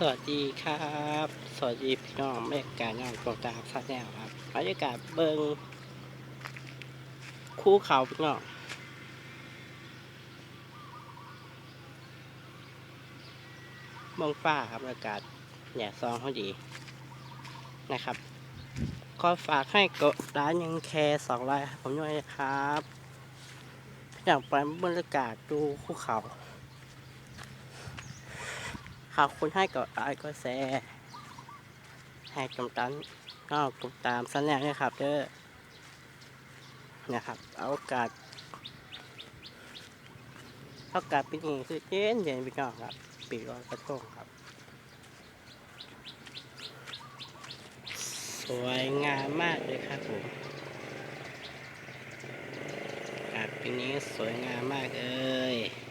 สวัสดีครับ สวัสดีพี่น้องแม่การน้องตรงตามซาแนลครับบรรยากาศเบิงคู่เขาพี่น้องเมืองฟ้าครับอากาศแหน่ซองเขาดีนะครับก็ฝากให้กดร้านยังแคร์สองร้อยผมด้วยครับ อยากไปบรรยากาศดูคู่เขา ขอบคุณให้กดไลค์กดแชร์ให้กำตันก็กดตามสัญญาณด้วยครับเด้อนะครับเอาโอกาสเอากาสปีนี้คือเย็นเย็นพี่น้องครับปีร้อยกระทงครับ สวยงามมากเลยครับผมอากาศปีนี้สวยงามมากเลย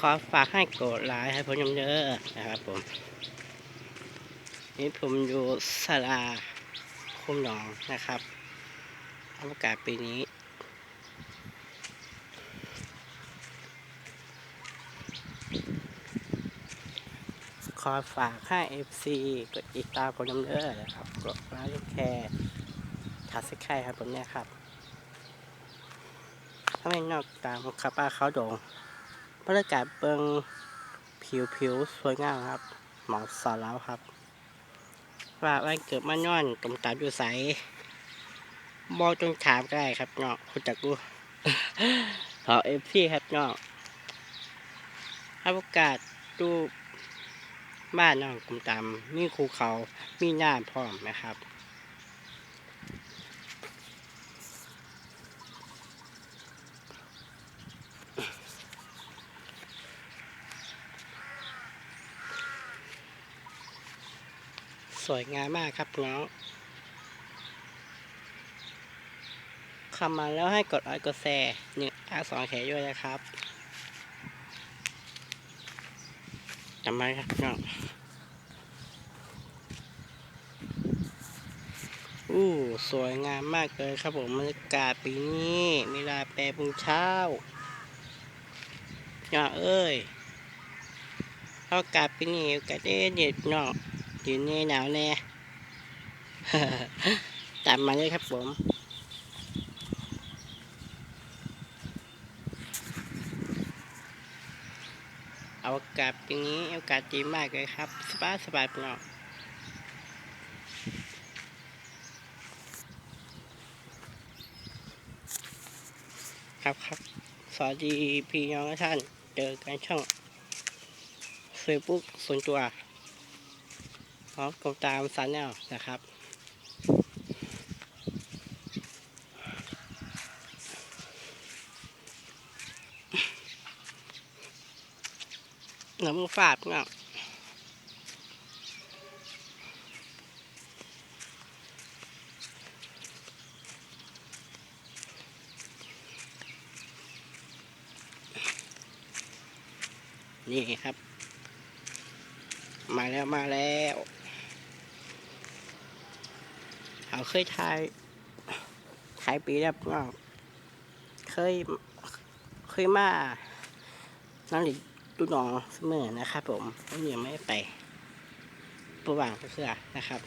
ขอฝากให้กดไลค์ให้ผมเยอะๆนะครับผม นี่ผมอยู่สลาคุ้มหนองนะครับอากาศปีนี้ ขอฝากให้ FC กดติดตามผมเยอะๆนะครับ กดไลค์แชร์ทักสไครครับผมเนี่ยครับถ้าไม่นอกตามคาป้าเขาโดง บรรยากาศเบิงผิวผิวสวยงามครับ หมอกสอดแล้วครับ ว่าวันเกิดมาย้อนตรงตามอยู่ใสบองจงถามก็ได้ครับเนาะคุณจักกูขอเอฟพี่ครับเนาะให้โอกาสดูบ้านน้องกลมตามมีภูเขา มีน้ำพร้อมนะครับ สวยงามมากครับน้องเข้ามาแล้วให้กดไลค์กดแชร์หนึ่งอาสองแขด้วยนะครับจำไว้ครับน้องอู้สวยงามมากเลยครับผมบรรยากาศปีนี้มีลาแปรปรุงเช้าน้องเอ้ยอากาศปีนี้อากาศเด็ดเด็ดน้องอ ยู่นี่หนาวแน่ตามมาเลยครับผมเอาอากาศปีนี้อากาศดีมากเลยครับสบายสบายพี่น้องครับครับสวัสดีพี่น้องท่านเจอกันช่องเฟซบุ๊กส่วนตัว พร้อมกดตามสัญญานะครับน้ำฝาดเนาะนี่ครับ มาแล้วมาแล้ว เขาเคยทายทายปีแล้วก็เคย เคยมาน้องหลิดูน้องเสมอนะครับ ผมยังไม่ไปประว่างเพื่อนะครับ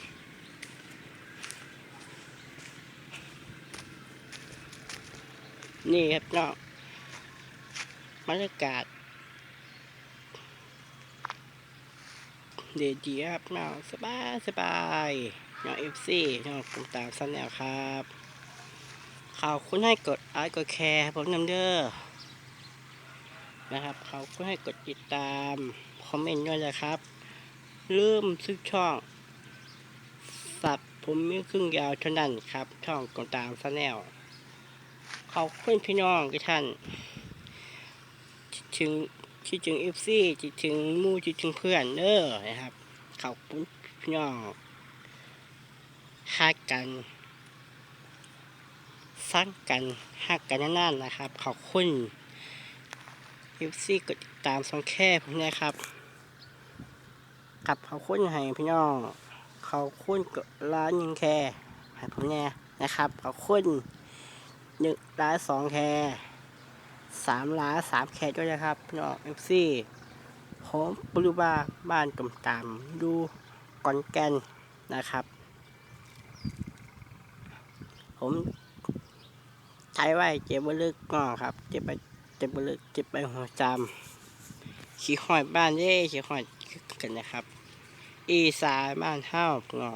นี่ครับน้องบรรยากาศเดีดีครับน้องสบายสบาย น้องเอฟซีน้องติดตามสัญญาครับขอบคุณให้กดไลค์กดแชร์ผมนำเด้อนะครับเขาก็ให้กดติดตามคอมเมนต์ด้วยนะครับลืมซื้อช่องสับผมมีครึ่งยาวเท่านั้นครับ ช่องกดตามสัญญาขอบคุณพี่น้องทุกท่านคิดถึงคิดถึงเอฟซีคิดถึงมู่คิดถึงเพื่อนเด้อนะครับขอบคุณพี่น้อง ฮักกันสร้างกันฮักกันนานๆนะครับ ขอบคุณเอฟซีกดติดตามสองแค่ผมนะครับกับขอบคุณให้พี่น้องขอบคุณกดร้านยิงแค่ให้ผมแน่นะครับขอบคุณหนึ่งร้านสองแค่สามล้านสามแคทด้วยนะครับพี่น้องเอฟซีผมปรุบาบ้านกำตามดูกอนแกนนะครับ ผมใช้ไว้เจ็บบลึกงอครับ เจ็บไปเจ็บบลึกเจ็บไปหัวจำขี้หอยบ้านเย่ขี้หอยกันนะครับ อีสานบ้านเฮ้างอ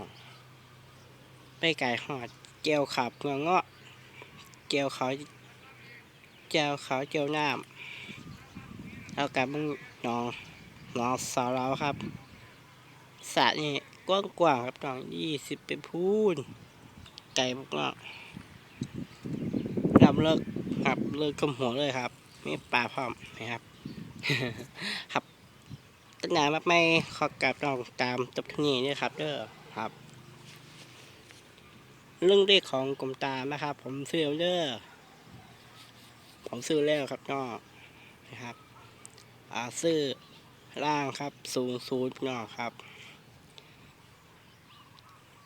ไปไก่หอดเจียวขับเงาะเงาะเจียวเขาเจียวเขาเจียวน้ำแล้วกับมึงหนองหนองสาวเราครับสระนี่กว้างๆครับหนองยี่สิบเป็นพูน ไก่พวกเนาะนับเลิกครับเลิกกำหัวเลยครับมีปลาพร้อมนะครับ ครับตั้งนานมากไม่ขอกลับลองตามจบที่นี่นี่ครับ เด้อครับ เรื่องเลขของกรมตามนะครับ ผมซื้อเด้อผมซื้อแล้วครับน้องนะครับอ่าซื้อล่างครับ สูงศูนย์น้องครับ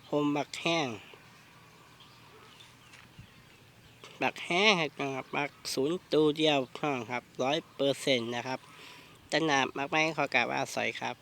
ผมบักแห้ง บักแห้งนะครับบักศูนย์ตัวเดียวน้องครับร้อยเปอร์เซ็นต์นะครับตั้งนาดมากไม่ขอกราบอาสอยครับ